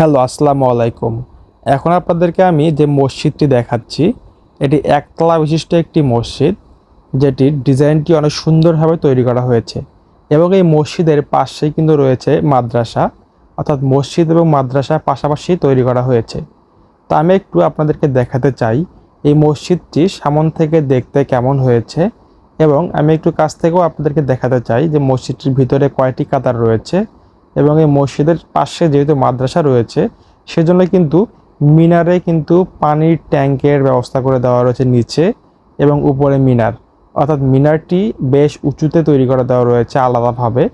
Hello, আসসালামু আলাইকুম। এখন আপনাদেরকে আমি যে মসজিদটি দেখাচ্ছি, এটি একতলা বিশিষ্ট একটি মসজিদ যেটির ডিজাইনটি অনেক সুন্দরভাবে তৈরি করা হয়েছে এবং এই মসজিদের পাশেই কিন্তু রয়েছে মাদ্রাসা, অর্থাৎ মসজিদ এবং মাদ্রাসা পাশাপাশি তৈরি করা হয়েছে। তো আমি একটু আপনাদেরকে দেখাতে চাই, এই মসজিদটি সামন থেকে দেখতে কেমন হয়েছে এবং আমি একটু কাছ থেকেও আপনাদেরকে দেখাতে চাই যে মসজিদটির ভিতরে কয়টি কাতার রয়েছে। এবং এই মসজিদের পাশে যেহেতু মাদ্রাসা রয়েছে, সেজন্য কিন্তু মিনারে কিন্তু পানির ট্যাঙ্কের ব্যবস্থা করে দেওয়া রয়েছে নিচে এবং উপরে মিনার। অর্থাৎ মিনারটি বেশ উঁচুতে তৈরি করে দেওয়া রয়েছে আলাদাভাবে।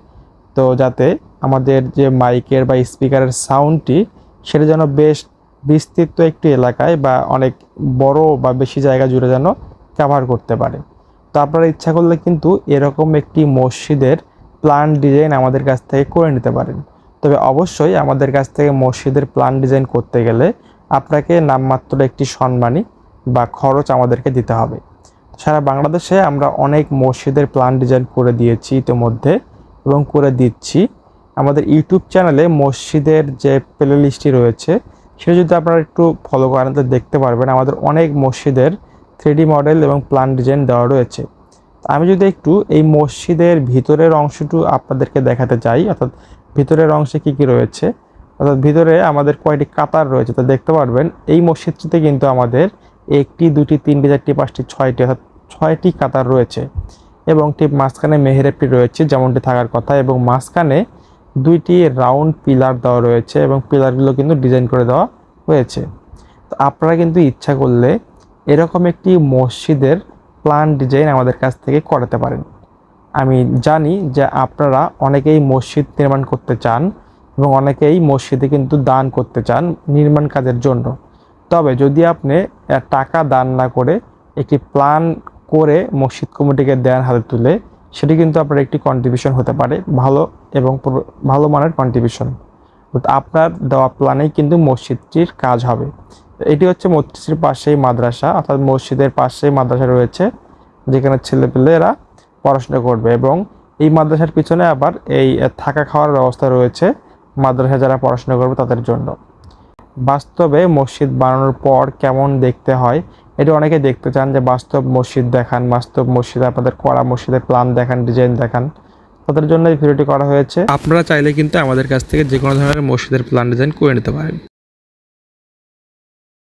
তো যাতে আমাদের যে মাইকের বা স্পিকারের সাউন্ডটি, সেটা যেন বেশ বিস্তৃত একটি এলাকায় বা অনেক বড় বা বেশি জায়গা জুড়ে যেন কভার করতে পারে। তো আপনারা ইচ্ছা করলে কিন্তু এরকম একটি মসজিদের প্ল্যান ডিজাইন আমাদের কাছ থেকে করে নিতে পারেন। তবে অবশ্যই আমাদের কাছ থেকে মসজিদের প্ল্যান ডিজাইন করতে গেলে আপনাকে নামমাত্র একটি সম্মানী বা খরচ আমাদেরকে দিতে হবে। সারা বাংলাদেশে আমরা অনেক মসজিদের প্ল্যান ডিজাইন করে দিয়েছি ইতিমধ্যে এবং করে দিচ্ছি। আমাদের ইউটিউব চ্যানেলে মসজিদের যে প্লে লিস্টটি রয়েছে, সেটা যদি আপনারা একটু ফলো করেন তো দেখতে পারবেন আমাদের অনেক মসজিদের থ্রিডি মডেল এবং প্ল্যান ডিজাইন দেওয়া রয়েছে। আমি যদি একটু এই মসজিদের ভিতরের অংশটু আপনাদেরকে দেখাতে চাই, অর্থাৎ ভিতরের অংশে কি কি রয়েছে? অর্থাৎ ভিতরে আমাদের কয়টি কাতার রয়েছে, তো দেখতে পারবেন, এই মসজিদটিতে কিন্তু আমাদের একটি, দুটি, তিনটি, চারটি, পাঁচটি, ছয়টি, অর্থাৎ ছয়টি কাতার রয়েছে এবং ঠিক মাঝখানে মেহেরেপটি রয়েছে, যেমনটি থাকার কথা, এবং মাঝখানে দুইটি রাউন্ড পিলার দেওয়া রয়েছে এবং পিলারগুলো কিন্তু ডিজাইন করে দেওয়া হয়েছে। তো আপনারা কিন্তু ইচ্ছা করলে এরকম একটি মসজিদের প্ল্যান ডিজাইন আমাদের কাছ থেকে করাতে পারেন। আমি জানি যে আপনারা অনেকেই মসজিদ নির্মাণ করতে চান এবং অনেকেই মসজিদে কিন্তু দান করতে চান নির্মাণ কাজের জন্য। তবে যদি আপনি টাকা দান না করে একটি প্ল্যান করে মসজিদ কমিটিকে দেন হাতে তুলে, সেটি কিন্তু আপনার একটি কন্ট্রিবিউশন হতে পারে, ভালো এবং ভালো মানের কন্ট্রিবিউশন আপনার দেওয়া প্ল্যানেই কিন্তু মসজিদটির কাজ হবে। এটি হচ্ছে মসজিদের পাশেই মাদ্রাসা, অর্থাৎ মসজিদের পাশেই মাদ্রাসা রয়েছে, যেখানে ছেলেপেলেরা পড়াশোনা করবে এবং এই মাদ্রাসার পিছনে আবার এই থাকা খাওয়ার ব্যবস্থা রয়েছে মাদ্রাসা যারা পড়াশোনা করবে তাদের জন্য। বাস্তবে মসজিদ বানানোর পর কেমন দেখতে হয়? এটা অনেকে দেখতে চান যে বাস্তব মসজিদ দেখান, বাস্তব মসজিদ, আপনাদের করা মসজিদের প্ল্যান দেখান ডিজাইন দেখান। তাদের জন্য এই ভিডিওটি করা হয়েছে। আপনারা চাইলে কিন্তু আমাদের কাছ থেকে যে কোনো ধরনের মসজিদের প্ল্যান ডিজাইন করে নিতে পারেন।